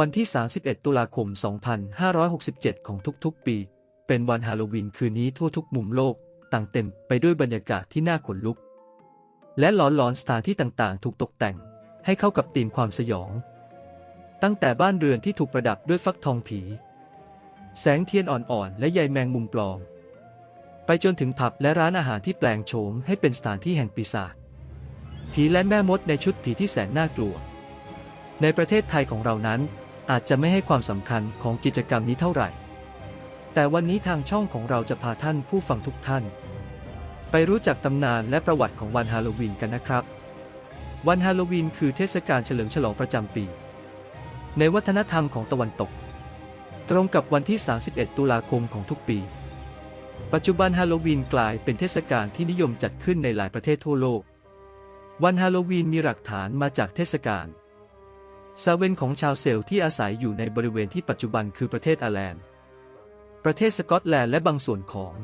วันที่ 31 ตุลาคม 2567 ของทุกๆ ปี เป็นวันฮาโลวีนคืนนี้ทั่วทุกมุมโลก ต่างเต็มไปด้วยบรรยากาศที่น่าขนลุก และหลอนหลอนสถานที่ต่างๆ ถูกตกแต่ง ให้เข้ากับธีมความสยอง ตั้งแต่บ้านเรือนที่ถูกประดับด้วยฟักทองผี แสงเทียนอ่อนๆ และใยแมงมุมปลอม ไปจนถึงผับและร้านอาหารที่แปลงโฉมให้เป็นสถานที่แห่งปีศาจ ผีและแม่มดในชุดผีที่แสนน่ากลัว ในประเทศไทยของเรานั้น อาจจะไม่ให้ความสำคัญของกิจกรรมนี้เท่าไหร่ แต่วันนี้ทางช่องของเราจะพาท่านผู้ฟังทุกท่าน ไปรู้จักตำนานและประวัติของวันฮาโลวีนกันนะครับ วันฮาโลวีนคือเทศกาลเฉลิมฉลองประจำปี ในวัฒนธรรมของตะวันตก ตรงกับวันที่ 31 ตุลาคมของทุกปี ปัจจุบันฮาโลวีนกลายเป็นเทศกาลที่นิยมจัดขึ้นในหลายประเทศทั่วโลก วันฮาโลวีนมีหลักฐานมาจากเทศกาล ซาเวนของชาวเซลที่อาศัยอยู่ในบริเวณที่ปัจจุบันคือประเทศอาร์แลนด์ ประเทศสกอตแลนด์และบางส่วนของ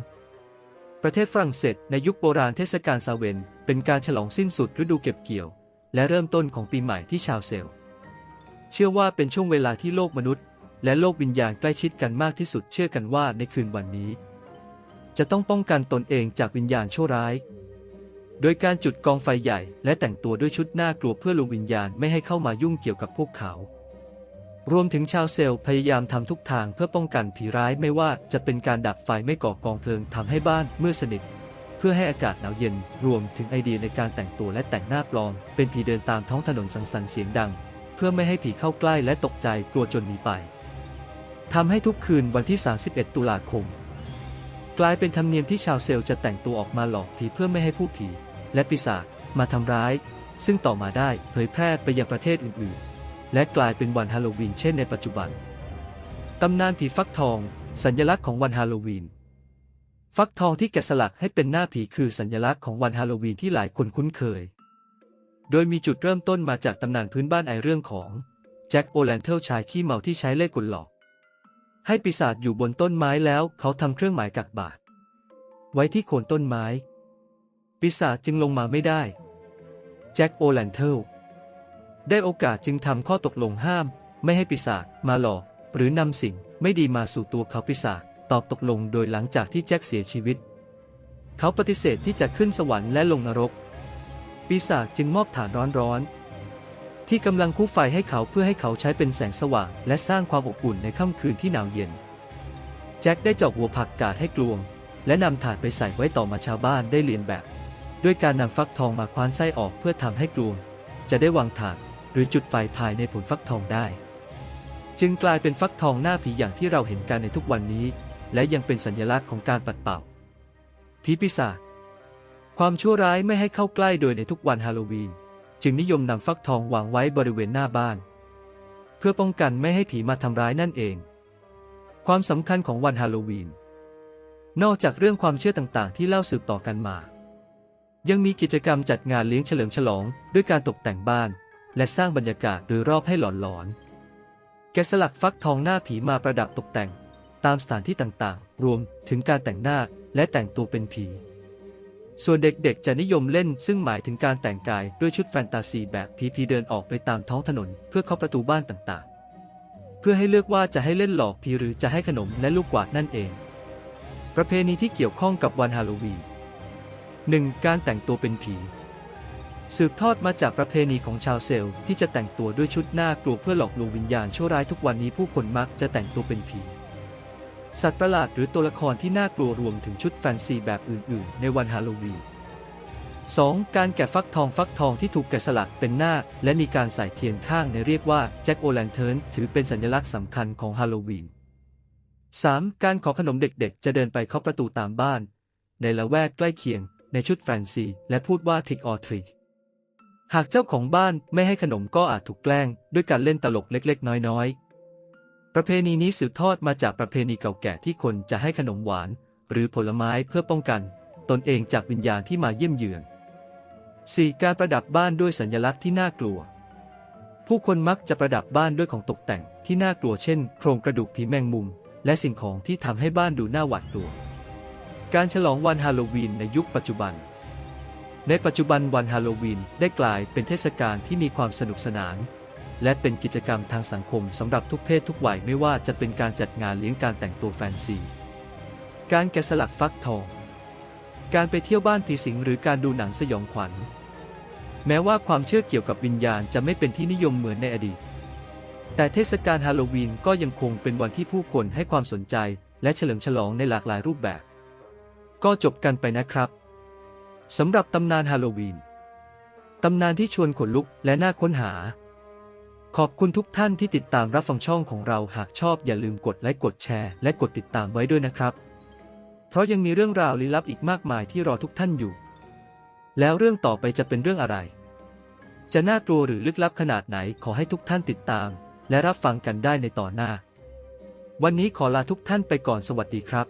ประเทศฝรั่งเศสในยุคโบราณเทศกาลซาเวน เป็นการฉลองสิ้นสุดฤดูเก็บเกี่ยว และเริ่มต้นของปีใหม่ที่ชาวเซลเชื่อว่าเป็นช่วงเวลาที่โลกมนุษย์ และโลกวิญญาณใกล้ชิดกันมากที่สุดเชื่อกันว่าในคืนวันนี้ จะต้องป้องกันตนเองจากวิญญาณชั่วร้าย โดยการจุดกองไฟใหญ่ และแต่งตัวด้วยชุดน่ากลัวเพื่อลวงวิญญาณไม่ให้เข้ามายุ่งเกี่ยวกับพวกเขา รวมถึงชาวเซลล์พยายามทำทุกทางเพื่อป้องกันผีร้ายไม่ว่าจะเป็นการดับไฟไม่ก่อกองเพลิงทำให้บ้านมืดสนิท เพื่อให้อากาศหนาวเย็น รวมถึงไอเดียในการแต่งตัวและแต่งหน้าปลอม เป็นผีเดินตามท้องถนนสังสรรค์เสียงดัง เพื่อไม่ให้ผีเข้าใกล้และตกใจกลัวจนหนีไปทำให้ทุกคืนวันที่ 31 ตุลาคม กลายเป็นธรรมเนียมที่ชาวเซลล์จะแต่งตัวออกมาหลอกผีเพื่อไม่ให้ผู้ผี และปีศาจมาทำร้าย ซึ่งต่อมาได้เผยแพร่ไปยังประเทศอื่นๆ และกลายเป็นวันฮาโลวีนเช่นในปัจจุบัน ตำนานผีฟักทอง สัญลักษณ์ของวันฮาโลวีน ฟักทองที่แกะสลักให้เป็นหน้าผีคือสัญลักษณ์ของวันฮาโลวีนที่หลายคนคุ้นเคย โดยมีจุดเริ่มต้นมาจากตำนานพื้นบ้านไอเรื่องของแจ็คโอแลนเทลชายขี้เมาที่ใช้เล่ห์กลหลอก ให้ปีศาจอยู่บนต้นไม้แล้วเขาทำเครื่องหมายกักบาทไว้ที่โคนต้นไม้ ปีศาจจึงลงมาไม่ได้ แจ็คโอแลนเทลได้โอกาสจึงทำข้อตกลงห้าม ไม่ให้ปีศาจมาหลอกหรือนำสิ่งไม่ดีมาสู่ตัวเขาปีศาจตอบตกลงโดยหลังจากที่แจ็คเสียชีวิต เขาปฏิเสธที่จะขึ้นสวรรค์และลงนรก ปีศาจจึงมอบฐานร้อนๆที่กำลังคู่ไฟให้เขาเพื่อให้เขาใช้เป็นแสงสว่าง และสร้างความอบอุ่นในค่ำคืนที่หนาวเย็น แจ็คได้เจาะหัวผักกาดให้กลวง และนำถาดไปใส่ไว้ต่อมาชาวบ้านได้เรียนแบบ ด้วยการนำฟักทองมาคว้านไส้ออกเพื่อทำให้กลวง จะได้วางถาดหรือจุดไฟภายในผลฟักทองได้ จึงกลายเป็นฟักทองหน้าผีอย่างที่เราเห็นกันในทุกวันนี้ และยังเป็นสัญลักษณ์ของการปัดเป่าผีปีศาจความชั่วร้ายไม่ให้เข้าใกล้โดยในทุกวันฮาโลวีน จึงนิยมนำฟักทองวางไว้บริเวณหน้าบ้าน เพื่อป้องกันไม่ให้ผีมาทำร้ายนั่นเอง ความสำคัญของวันฮาโลวีน นอกจากเรื่องความเชื่อต่างๆ ที่เล่าสืบต่อกันมา ยังมีกิจกรรมจัดงานเลี้ยงเฉลิมฉลอง ด้วยการตกแต่งบ้าน และสร้างบรรยากาศโดยรอบให้หลอนๆ แกะสลักฟักทองหน้าผีมาประดับตกแต่ง ตามสถานที่ต่างๆ รวมถึงการแต่งหน้าและแต่งตัวเป็นผี ส่วนเด็กๆ จะนิยมเล่นซึ่งหมายถึงการแต่งกายด้วยชุดแฟนตาซีแบบผีๆเดินออกไปตามท้องถนน เพื่อเข้าประตูบ้านต่างๆ เพื่อให้เลือกว่าจะให้เล่นหลอกผีหรือจะให้ขนมและลูกกวาดนั่นเอง ประเพณีที่เกี่ยวข้องกับวันฮาโลวีน 1. การแต่งตัวเป็นผี สืบทอดมาจากประเพณีของชาวเซลต์ที่จะแต่งตัวด้วยชุดหน้ากลัวเพื่อหลอกลวงวิญญาณชั่วร้ายทุกวันนี้ผู้คนมักจะแต่งตัวเป็นผี สัตว์ประหลาดหรือตัวละครที่น่ากลัวรวมถึงชุดแฟนซีแบบอื่น ๆ ในวันฮาโลวีน 2. การแกะฟักทองฟักทองที่ถูกแกะสลักเป็นหน้า และมีการใส่เทียนข้างในเรียกว่าแจ็คโอแลนเทิร์นถือเป็นสัญลักษณ์สำคัญของฮาโลวีน 3. การขอขนมเด็กๆ จะเดินไปเคาะประตูตามบ้าน ในละแวกใกล้เคียง ในชุดแฟนซี และพูดว่า trick or treat หากเจ้าของบ้านไม่ให้ขนมก็อาจถูกแกล้ง ด้วยการเล่นตลกเล็กๆ น้อยๆ ประเพณีนี้สืบทอดมาจากประเพณีเก่าแก่ที่คนจะให้ขนมหวาน หรือผลไม้เพื่อป้องกัน ตนเองจากวิญญาณที่มาเยี่ยมเยือน 4. การประดับบ้านด้วยสัญลักษณ์ที่น่ากลัว ผู้คนมักจะประดับบ้านด้วยของตกแต่งที่น่ากลัวเช่น โครงกระดูกผีแมงมุม และสิ่งของที่ทำให้บ้านดูน่าหวาดกลัว การฉลองวันฮาโลวีนในยุคปัจจุบัน ในปัจจุบันวันฮาโลวีนได้กลายเป็นเทศกาลที่มีความสนุกสนาน และเป็นกิจกรรมทางสังคมสำหรับทุกเพศทุกวัยไม่ว่าจะเป็นการจัดงานเลี้ยงการแต่งตัวแฟนซี การแกะสลักฟักทอง การไปเที่ยวบ้านผีสิงหรือการดูหนังสยองขวัญ แม้ว่าความเชื่อเกี่ยวกับวิญญาณจะไม่เป็นที่นิยมเหมือนในอดีต แต่เทศกาลฮาโลวีนก็ยังคงเป็นวันที่ผู้คนให้ความสนใจ และเฉลิมฉลองในหลากหลายรูปแบบ ก็จบกันไปนะครับสำหรับตำนานฮาโลวีน ตำนานที่ชวนขนลุกและน่าค้นหา ขอบคุณทุกท่านที่ติดตามรับฟังช่องของเราหากชอบอย่าลืมกดไลค์กดแชร์และกดติดตามไว้ด้วยนะครับ เพราะยังมีเรื่องราวลี้ลับอีกมากมายที่รอทุกท่านอยู่ แล้วเรื่องต่อไปจะเป็นเรื่องอะไร จะน่ากลัวหรือลึกลับขนาดไหนขอให้ทุกท่านติดตาม และรับฟังกันได้ในต่อนหน้า วันนี้ขอลาทุกท่านไปก่อนสวัสดีครับ